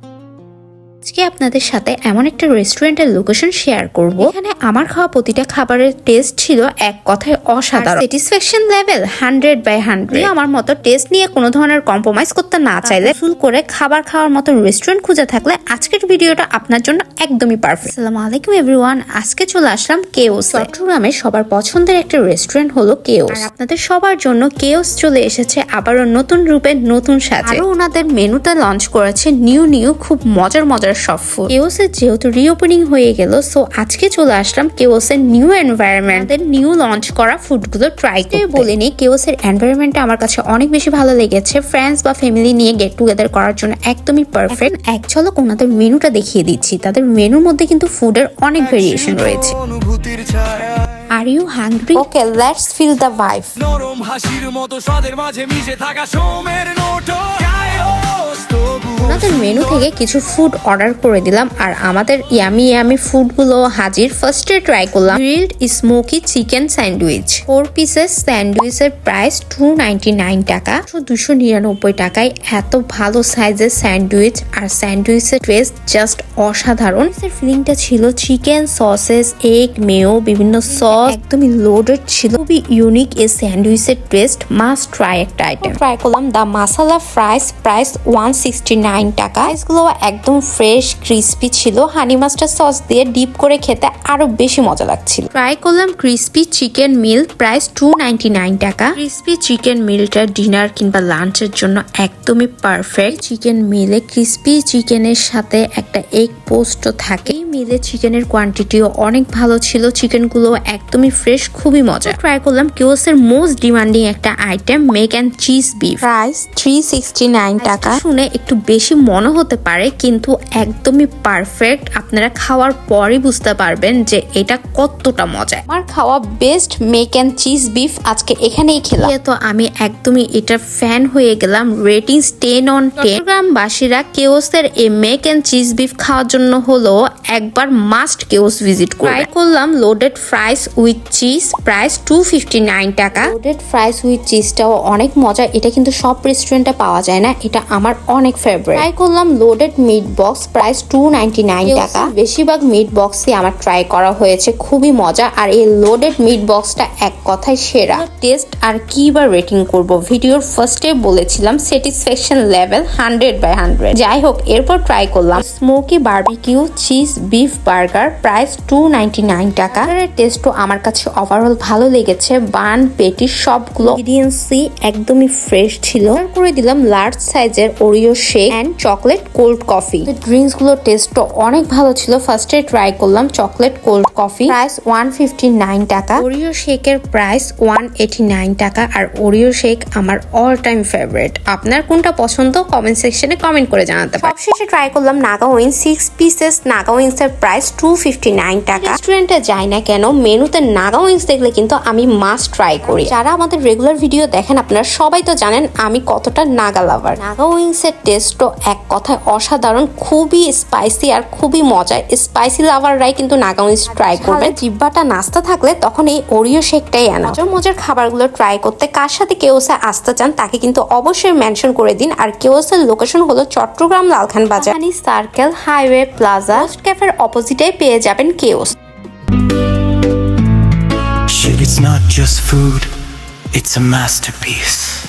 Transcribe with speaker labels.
Speaker 1: you আজকে আপনাদের সাথে এমন একটা রেস্টুরেন্টের লোকেশন শেয়ার করব। এখানে আমার খাওয়া প্রতিটা খাবারের টেস্ট ছিল এক কথায় অসাধারণ। Satisfaction level hundred by hundred আমার মতো টেস্ট নিয়ে কোনো ধরনের কম্প্রোমাইজ করতে না চাইলে ফুল করে খাবার খাওয়ার মতো রেস্টুরেন্ট খুঁজে থাকলে আজকের ভিডিওটা আপনার জন্য একদমই পারফেক্ট আসসালামু আলাইকুম এভরিওয়ান আজকে চলে আসলাম কেওস চট্টগ্রামে সবার পছন্দের একটা রেস্টুরেন্ট হলো কেওস আর আপনাদের সবার জন্য কেওস চলে এসেছে আবারও নতুন রূপে নতুন সাজে। আরও ওনাদের মেনুটা লঞ্চ করেছে নিউ নিউ খুব মজার মজার সব ফুড কেওসের যেহেতু রিওপেনিং হয়ে গেল সো আজকে চলে আসলাম কেওসের নিউ এনভায়রনমেন্টের নিউ লঞ্চ করা ফুডগুলো ট্রাই করতে। বলিনি কেওসের এনভায়রনমেন্টটা আমার কাছে অনেক বেশি ভালো লেগেছে। ফ্রেন্ডস বা ফ্যামিলি নিয়ে গেট টুগেদার করার জন্য একদমই পারফেক্ট এক ঝলক ওনাদের মেনুটা দেখিয়ে দিচ্ছি। তাদের মেনুর মধ্যে কিন্তু ফুডের অনেক ভেরিয়েশন রয়েছে। Are you hungry okay let's feel the vibe
Speaker 2: নরম হাসির মতো স্বাদের মাঝে মিশে থাকা সোমের নোটো
Speaker 1: ওনাদের মেনু থেকে কিছু ফুড অর্ডার করে দিলাম আর আমাদের ইয়ামি ইয়ামি ফুডগুলো হাজির ফার্স্টে ট্রাই করলাম grilled smoky chicken sandwich four pieces স্যান্ডউইচের price two টাকা। দুশো নিরানব্বই টাকায় এত ভালো সাইজের স্যান্ডউইচ আর স্যান্ডউইচের টেস্ট জাস্ট অসাধারণ। ফিলিংটা ছিল চিকেন সসেস এগ মেও বিভিন্ন সস একদমই লোডেড ছিল। খুবই ইউনিক এই স্যান্ডউইচের টেস্ট মাস্ট ট্রাই একটা আইটেম ট্রাই করলাম the masala fries price one sixty nine টাকা। ফ্রাইসগুলো একদম ফ্রেশ ক্রিস্পি ছিল। হানি মাস্টার সস দিয়ে ডিপ করে খেতে আরও বেশি মজা লাগছিল। ট্রাই করলাম crispy chicken meal price two টাকা। ক্রিস্পি চিকেন মিলটা ডিনার কিংবা লাঞ্চের জন্য একদমই পারফেক্ট চিকেন মিলে ক্রিস্পি চিকেনের সাথে একটা এগ পোস্টও থাকে। মিলে চিকেনের কোয়ান্টিটিও অনেক ভালো ছিল। চিকেনগুলো একদমই ফ্রেশ খুবই মজা। ট্রাই করলাম কিওসের মোস্ট ডিমান্ডিং একটা item mac and cheese beef price three sixty nine টাকা। শুনে একটু বেশি মনে হতে পারে কিন্তু একদমই পারফেক্ট আপনারা খাওয়ার পরই বুঝতে পারবেন যে এটা কতটা মজা আমার খাওয়া best mac and cheese beef আজকে এখানেই খেলাম। তো আমি একদমই এটার ফ্যান হয়ে গেলাম। রেটিংস টেন অন টেন বাসীরা কেওসের এই মেক অ্যান্ড চিজ বিফ খাওয়ার জন্য হলো একবার মাস্ট কেওস ভিজিট করে ট্রাই করলাম loaded fries with cheese price two fifty nine টাকা। লোডেড ফ্রাইস উইথ চিজটাও অনেক মজা এটা কিন্তু সব রেস্টুরেন্টে পাওয়া যায় না। এটা আমার অনেক ফেভারিট ট্রাই করলাম loaded meat box price two ninety nine টাকা। বেশিরভাগ মিট বক্সই আমার ট্রাই করা হয়েছে খুবই মজা। আর এই লোডেড মিট বক্সটা এক কথায় সেরা। টেস্ট আর কি বা রেটিং করব? ভিডিওর ফার্স্টে বলেছিলাম satisfaction level hundred by hundred যাই হোক এরপর ট্রাই করলাম smoky barbecue cheese beef burger price two ninety nine টাকা। এর টেস্টও আমার কাছে ওভারঅল ভালো লেগেছে। বান পেটি সবগুলো ইনগ্রিডিয়েন্টসই একদমই ফ্রেশ ছিল। করে দিলাম লার্জ সাইজের Oreo shake and chocolate cold coffee ড্রিঙ্কসগুলো টেস্টও অনেক ভালো ছিল। ফার্স্টে ট্রাই করলাম chocolate cold coffee price one fifty nine টাকা। ওরিও শেকের প্রাইস ওয়ান এইটি নাইন টাকা। আর ওরিও শেক আমার অল টাইম ফেভারিট আপনার কোনটা পছন্দ? কমেন্ট সেকশনে কমেন্ট করে জানাতে পারেন। সবশেষে ট্রাই করলাম Naga wing six pieces Naga wings এর প্রাইস টু ফিফটি নাইন টাকা। রেস্টুরেন্টে যাই না কেন, মেনুতে নাগা উইংস দেখলে কিন্তু আমি মাস্ট ট্রাই করি। যারা আমাদের রেগুলার ভিডিও দেখেন, আপনারা সবাই তো জানেন আমি কতটা নাগা লাভার নাগা উইংস এর টেস্টও এক কথায় অসাধারণ খুবই স্পাইসি আর খুবই মজা স্পাইসি লাভাররাই কিন্তু নাগা উইংস ট্রাই করবে। জিব্বাটা নাস্তা থাকলে তখন এই ওরিও শেকটাই আনা। মজার মজার খাবারগুলো ট্রাই করতে কার সাথে কেওসে আসতে চান তাকে কিন্তু অবশ্যই মেনশন করে দিন। আর কেওসের লোকেশন হলো চট্টগ্রাম লালখান বাজার। সার্কেল হাইওয়ে প্লাজা ক্যাফের অপোজিটে পেয়ে যাবেন chaos.
Speaker 2: It's not just food, it's a masterpiece.